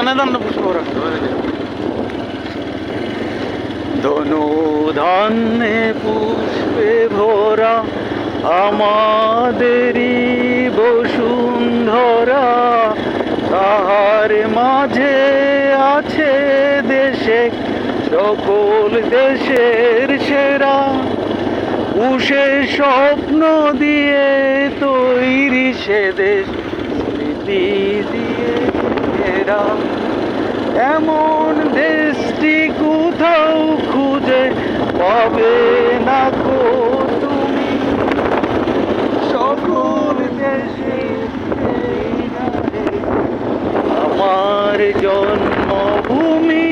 পুষ্প রাখতে ধনু ধান্যে পুষ্পে ভরা, আমাদেরই বসুন্ধরা। তাহার মাঝে আছে দেশে, সকল দেশের সেরা। উষে স্বপ্ন দিয়ে তৈরি সে দেশ, স্মৃতি দিয়ে এমন দেশটি কোথাও খুঁজে পাবে না কো তুমি। সকল দেশে আমার জন্মভূমি,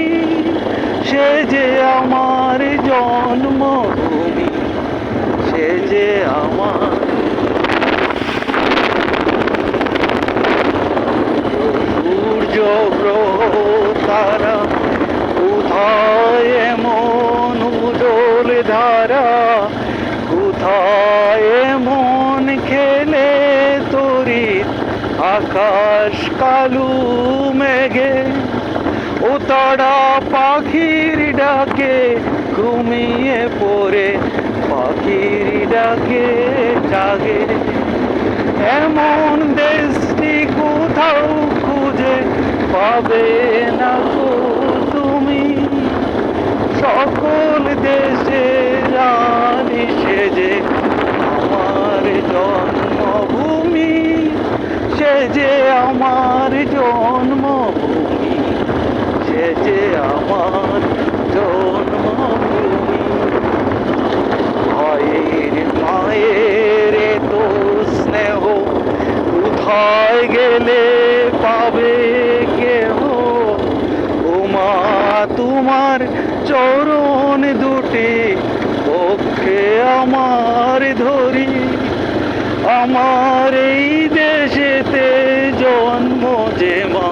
সে যে আমার জন্মভূমি, সে যে আমার সূর্য গ্রহ তারা কোথায় এমন উজ্জ্বল ধারা, কোথায় মন খেলে তরিত আকাশ কালু মেঘে তারা পাখির ডাকে ঘুমিয়ে পড়ে, পাখির ডাকে জাগে। এমন দেশটি কোথাও খুঁজে পাবে না গো তুমি সকল দেশে রানী সেজে আমার জন্মভূমি সে যে আমার জন্মভূমি সে যে আমার জন্মভূমি। ভয়ের মায়ের তো স্নেহ কোথায় গেলে পাবে কেহ? উমা, তোমার চরণ দুটি পক্ষে আমার ধরি। আমার এই দেশেতে জন্ম যে মা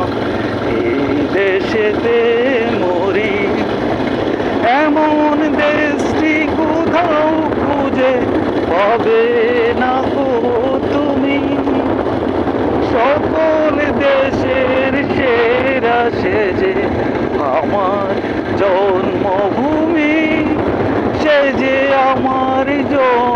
এই দেশেতে মরি। এমন দেশটি কোথাও খুঁজে পাবে না গো তুমি। সকল দেশের সেরা সেজে আমার জন্মভূমি সে যে আমার জন্ম